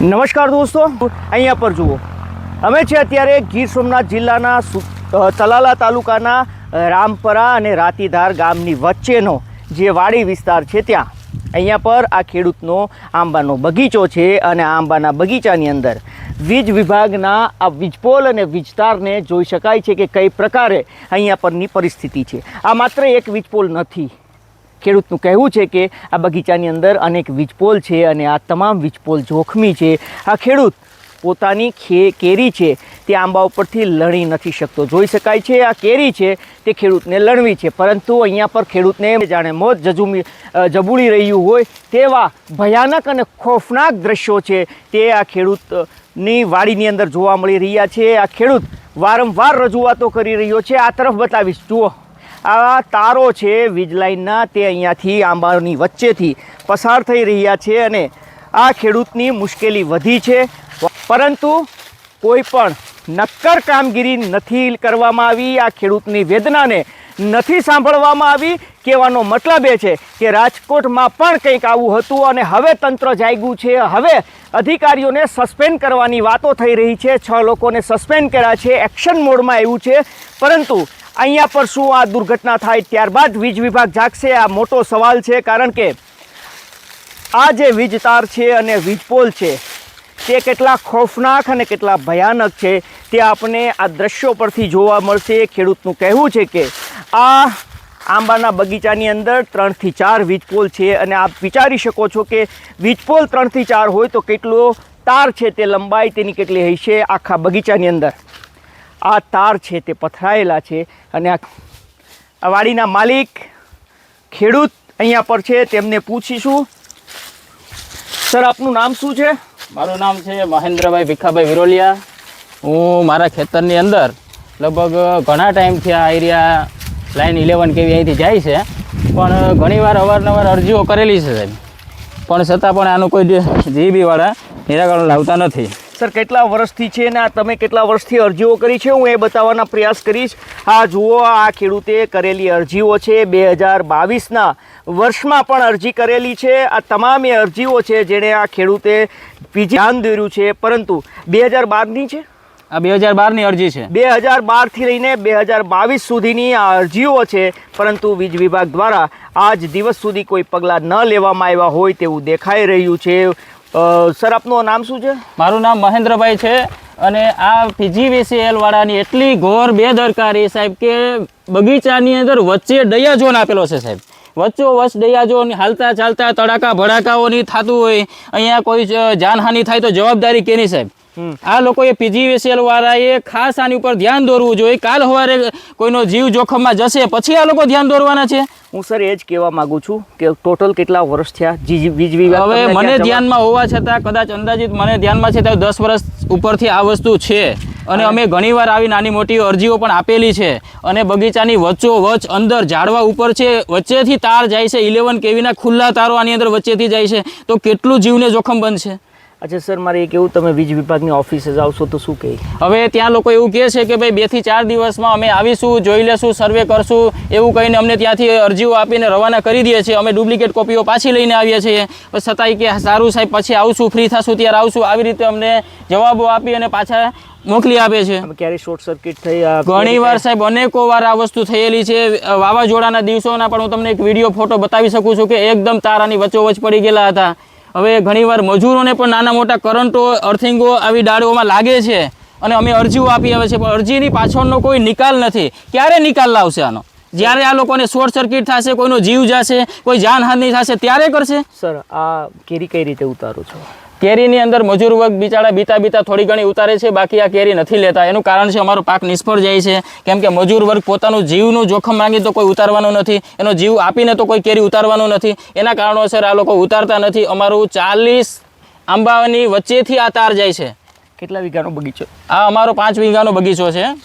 નમસ્કાર દોસ્તો, અહીંયા પર જુઓ. અમે છે અત્યારે ગીર સોમનાથ જિલ્લાના તલાલા તાલુકાના રામપરા અને રાતીધાર ગામની વચ્ચેનો જે વાડી વિસ્તાર છે ત્યાં. અહીંયા પર આ ખેડૂતનો આંબાનો બગીચો છે અને આંબાના બગીચાની અંદર વીજ વિભાગના આ વીજપોલ અને વીજતારને જોઈ શકાય છે કે કઈ પ્રકારે અહીંયા પરની પરિસ્થિતિ છે. આ માત્ર એક વીજપોલ નથી. ખેડૂતનું કહેવું છે કે આ બગીચાની અંદર અનેક વીજપોલ છે અને આ તમામ વીજપોલ જોખમી છે. આ ખેડૂત પોતાની ખે કેરી છે, તે આંબા ઉપરથી લણી નથી શકતો. જોઈ શકાય છે આ કેરી છે, તે ખેડૂતને લણવી છે. પરંતુ અહીંયા પર ખેડૂતને જાણે મોત જજુમી જબુડી રહ્યું હોય તેવા ભયાનક અને ખોફનાક દ્રશ્યો છે. તે આ ખેડૂતની વાડીની અંદર જોવા મળી રહ્યા છે. આ ખેડૂત વારંવાર રજૂઆતો કરી રહ્યો છે. આ તરફ બતાવીશ. જુઓ. આ તારો છે, વીજ લાઇનના, તે અહીંયાથી આંબાની વચ્ચેથી પસાર થઈ રહ્યા છે અને આ ખેડૂતની મુશ્કેલી વધી છે. પરંતુ કોઈ પણ નક્કર કામગીરી નથી કરવામાં આવી, આ ખેડૂતની વેદનાને નથી સાંભળવામાં આવી. કહેવાનો મતલબ એ છે કે રાજકોટમાં પણ કંઈક આવું હતું અને હવે તંત્ર જાગ્યું છે. હવે અધિકારીઓને સસ્પેન્ડ કરવાની વાતો થઈ રહી છે. છ લોકોને સસ્પેન્ડ કર્યા છે. એક્શન મોડમાં આવ્યું છે. પરંતુ અહીંયા પર શું આ દુર્ઘટના થાય ત્યારબાદ વીજ વિભાગ જાગશે? આ મોટો સવાલ છે કારણ કે આ જે વીજ તાર છે અને વીજપોલ છે, તે કેટલા ખોફનાક અને કેટલા ભયાનક છે, તે આપણે આ દ્રશ્યો પરથી જોવા મળશે. ખેડૂતનું કહેવું છે કે આ આંબાના બગીચાની અંદર ત્રણથી ચાર વીજપોલ છે અને આપ વિચારી શકો છો કે વીજપોલ ત્રણથી ચાર હોય તો કેટલો તાર છે તે લંબાઈ તેની કેટલી હશે આખા બગીચાની અંદર? આ તાર છે તે પથરાયેલા છે અને આ વાડીના માલિક ખેડૂત અહીંયા પર છે, તેમને પૂછીશું. સર, આપનું નામ શું છે? મારું નામ છે મહેન્દ્રભાઈ ભીખાભાઈ વિરોલિયા. હું મારા ખેતરની અંદર લગભગ ઘણા ટાઈમથી આ એરિયા લાઈન ઇલેવન કેવી અહીંથી જાય છે, પણ ઘણીવાર અવારનવાર અરજીઓ કરેલી છે સાહેબ. પણ છતાં પણ આનું કોઈ જીબીવાળા નિરાકરણ લાવતા નથી. સર કેટલા વર્ષથી છે ને આ તમે કેટલા વર્ષથી અરજીઓ કરી છે? હું એ બતાવવાના પ્રયાસ કરીશ. આ જુઓ આ ખેડૂતે કરેલી અરજીઓ છે. બે હજાર બાવીસના વર્ષમાં પણ અરજી કરેલી છે. આ તમામ એ અરજીઓ છે જેણે આ ખેડૂતે બીજી ધ્યાન દોર્યું છે. પરંતુ બે હજાર બારની છે? આ બે હજાર બારની અરજી છે. બે હજાર બારથી લઈને બે હજાર બાવીસ સુધીની આ અરજીઓ છે. પરંતુ વીજ વિભાગ દ્વારા આજ દિવસ સુધી કોઈ પગલાં ન લેવામાં આવ્યા હોય તેવું દેખાઈ રહ્યું છે. સર, આપનું નામ શું છે મારું નામ મહેન્દ્રભાઈ છે અને આ પીજીવીસીએલ વાળાની એટલી ઘોર બેદરકારી સાહેબ કે બગીચાની અંદર વચ્ચે ડયા ઝોન આપેલો છે સાહેબ વચ્ચો વચ ડયા ઝોન હાલતા ચાલતા તડાકા ભડાકાઓની થતું હોય, અહીંયા કોઈ જાનહાનિ થાય તો જવાબદારી કેની સાહેબ. આ લોકોએ પીજીવીસીએલ વાળાએ ખાસ આની ઉપર ધ્યાન દોરવું જોઈએ. કાલ સવારે કોઈનો જીવ જોખમમાં જશે પછી આ લોકો ધ્યાન દોરવાના છે? હું સર એ જ કહેવા માંગુ છું કે ટોટલ કેટલા વર્ષ થયા? વીજ વિભાગ હવે મને ધ્યાનમાં હોવા છતાં કદાચ અંદાજિત મને ધ્યાનમાં છે તો દસ વર્ષ ઉપરથી આ વસ્તુ છે. અને અમે ઘણીવાર આવી નાની મોટી અરજીઓ પણ આપેલી છે. અને બગીચાની વચ્ચો વચ અંદર ઝાડવા ઉપર છે વચ્ચેથી તાર જાય છે ઇલેવન કેવીના ખુલ્લા તારો આની અંદર વચ્ચેથી જાય છે. તો કેટલું જીવને જોખમ બનશે? અચ્છા સર મારે એક એવું તમે વીજ વિભાગની ઓફિસે જાવશો તો શું કહે? હવે ત્યાં લોકો એવું કહે છે કે ભાઈ બેથી ચાર દિવસમાં અમે આવીશું જોઈ લેશું સર્વે કરશું એવું કહીને અમને ત્યાંથી અરજીઓ આપીને રવાના કરી દઈએ છીએ. અમે ડુપ્લિકેટ કોપીઓ પાછી લઈને આવીએ છીએ. છતાંય કે સારું સાહેબ પછી આવશું ફ્રી થશું ત્યારે આવશું. આવી રીતે અમને જવાબો આપી અને પાછા મોકલી આપે છે. ક્યારે શોર્ટ સર્કિટ થઈ ઘણી વાર સાહેબ અનેકો વાર આ વસ્તુ થયેલી છે. વાવાઝોડાના દિવસોના પણ હું તમને એક વીડિયો ફોટો બતાવી શકું છું કે એકદમ તારાની વચ્ચોવચ પડી ગયેલા હતા. હવે ઘણીવાર મજૂરોને પણ નાના મોટા કરંટો, અર્થિંગો આવી ડાળીઓમાં લાગે છે અને અમે અરજીઓ આપી આવે છે, પણ અરજીની પાછળનો કોઈ નિકાલ નથી. ક્યારે નિકાલ લાવશે આનો? જ્યારે આ લોકોને શોર્ટ સર્કિટ થશે, કોઈનો જીવ જશે, કોઈ જાનહાનિ થશે, ત્યારે કરશે? સર, આ કેરી કઈ રીતે ઉતારો છો? કેરીની અંદર મજૂર વર્ગ બિચારા બીતા બીતા થોડી ઘણી ઉતારે છે બાકી આ કેરી નથી લેતા. એનું કારણ છે અમારો પાક નિષ્ફળ જાય છે. કેમ કે મજૂર વર્ગ પોતાનું જીવનું જોખમ માંગી તો કોઈ ઉતારવાનું નથી. એનો જીવ આપીને તો કોઈ કેરી ઉતારવાનું નથી. એના કારણોસર આ લોકો ઉતારતા નથી. અમારું ચાલીસ આંબાની વચ્ચેથી આ તાર જાય છે. કેટલા વીઘાનો બગીચો? આ અમારો પાંચ વીઘાનો બગીચો છે.